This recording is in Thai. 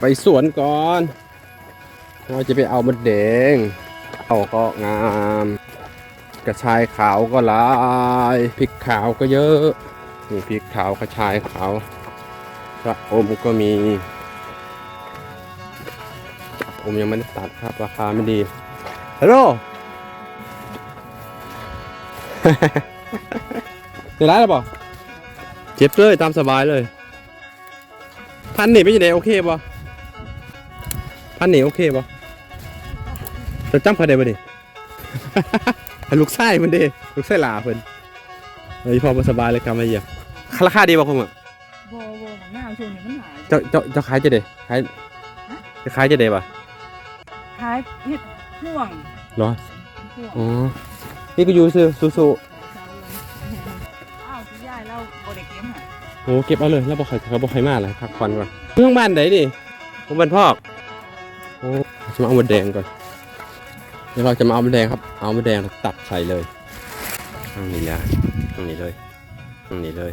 ไปสวนก่อนเราจะไปเอามดแดงเอาก็งาม กระชายขาวก็ลายพริกขาวก็เยอะนี่พริกขาวกระชายขาวกระอมก็มีกระอมยังไม่ได้ตัดครับราคาไม่ดีฮัลโหลในร้านหรือเปล่าเก็บเลยตามสบายเลยพันนี่ไม่ใช่ไหนโอเคป่ะ พันนี่โอเคป่ะจะจำเขาได้ป่ะนี่ให้ลูกไส้มันดิลูกไส้หลาเพิ่นเฮ้ยพอมาสบายเลยครับไอ้เหี้ยราคาดีป่ะคุณอะโบโบของหน้าช่วงนี้มันหายเจ้าเจ้าเจ้าขายจะเด้ขายจะขายจะเด้ป่ะขายเห็ดห่วงเหรอห่วงอ๋อนี่ก็อยู่ซื้อสู้สาวอ้าวพี่ยายเราโบเด็กเลี้ยงหาๆโอ้เก็บเอาเลยแล้วบอกใครเขาบอกใครมาเลยพักผ่อนก่อนเรื่องบ้านไหนดิผมบ้านพอก โอ้จะมาเอามดแดงก่อนเดี๋ยวเราจะมาเอามดแดงครับ เอามดแดงตัดใส่เลยตรงนี้เลยตรงนี้เลยตรงนี้เลย